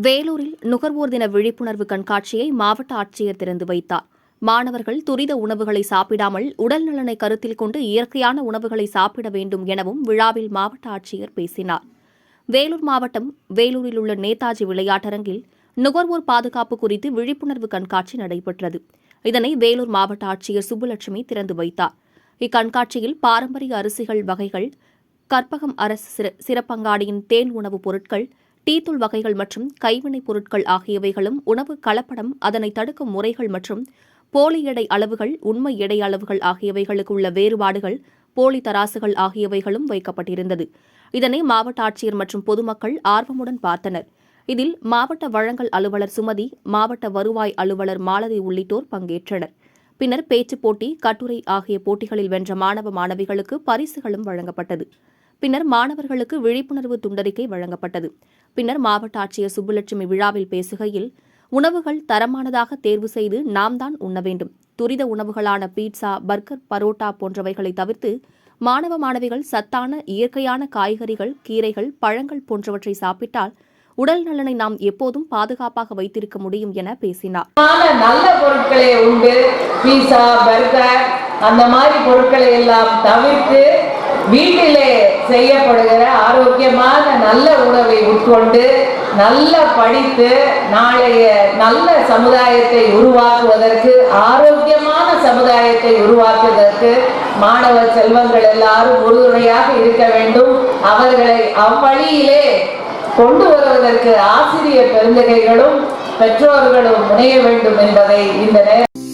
வேலூரில் நுகர்வோர் தின விழிப்புணர்வு கண்காட்சியை மாவட்ட ஆட்சியர் திறந்து வைத்தார். மாணவர்கள் துரித உணவுகளை சாப்பிடாமல் உடல் நலனை கருத்தில் கொண்டு இயற்கையான உணவுகளை சாப்பிட வேண்டும் எனவும் விழாவில் மாவட்ட ஆட்சியர் பேசினார். வேலூர் மாவட்டம் வேலூரில் உள்ள நேதாஜி விளையாட்டரங்கில் நுகர்வோர் பாதுகாப்பு குறித்து விழிப்புணர்வு கண்காட்சி நடைபெற்றது. இதனை வேலூர் மாவட்ட ஆட்சியர் சுப்புலட்சுமி திறந்து வைத்தார். இக்கண்காட்சியில் பாரம்பரிய அரிசிகள் வகைகள் கற்பகம் அரசு சிறப்பங்காடியின் தேன் உணவுப் பொருட்கள் டீத்தூள் வகைகள் மற்றும் கைவினைப் பொருட்கள் ஆகியவைகளும் உணவு கலப்படம் அதனை தடுக்கும் முறைகள் மற்றும் போலி எடை அளவுகள் உண்மை எடை அளவுகள் ஆகியவைகளுக்கு உள்ள வேறுபாடுகள் போலி தராசுகள் ஆகியவைகளும் வைக்கப்பட்டிருந்தது. இதனை மாவட்ட ஆட்சியர் மற்றும் பொதுமக்கள் ஆர்வமுடன் பார்த்தனர். இதில் மாவட்ட வழங்கல் அலுவலர் சுமதி மாவட்ட வருவாய் அலுவலர் மாலதி உள்ளிட்டோர் பங்கேற்றனர். பின்னர் பேச்சுப் போட்டி கட்டுரை ஆகிய போட்டிகளில் வென்ற மாணவ மாணவிகளுக்கு பரிசுகளும் வழங்கப்பட்டது. பின்னர் மாணவர்களுக்கு விழிப்புணர்வு துண்டறிக்கை வழங்கப்பட்டது. பின்னர் மாவட்ட ஆட்சியர் சுப்புலட்சுமி விழாவில் பேசுகையில் உணவுகள் தரமானதாக தேர்வு செய்து நாம் தான் உண்ண வேண்டும். துரித உணவுகளான பீட்சா பர்கர் பரோட்டா போன்றவைகளை தவிர்த்து மாணவ மாணவிகள் சத்தான இயற்கையான காய்கறிகள் கீரைகள் பழங்கள் போன்றவற்றை சாப்பிட்டால் உடல் நலனை நாம் எப்போதும் பாதுகாப்பாக வைத்திருக்க முடியும் என பேசினார். நல்ல பொருட்களை உண்டு. பீஸா பர்கர் அந்த மாதிரி பொருட்களை எல்லாம் தவிர்த்து வீட்டிலே செய்யப்படுகிற ஆரோக்கியமான நல்ல உணவை உட்கொண்டு நல்ல படித்து நாளைய நல்ல சமுதாயத்தை உருவாக்குவதற்கு ஆரோக்கியமான சமுதாயத்தை உருவாக்குவதற்கு மாணவ செல்வங்கள் எல்லாரும் உறுதுணையாக இருக்க வேண்டும். அவர்களை அவ்வழியிலே கொண்டு வருவதற்கு ஆசிரியர் பெருந்தகைகளும் பெற்றோர்களும் முனைய வேண்டும் என்பதை இந்த நேரம்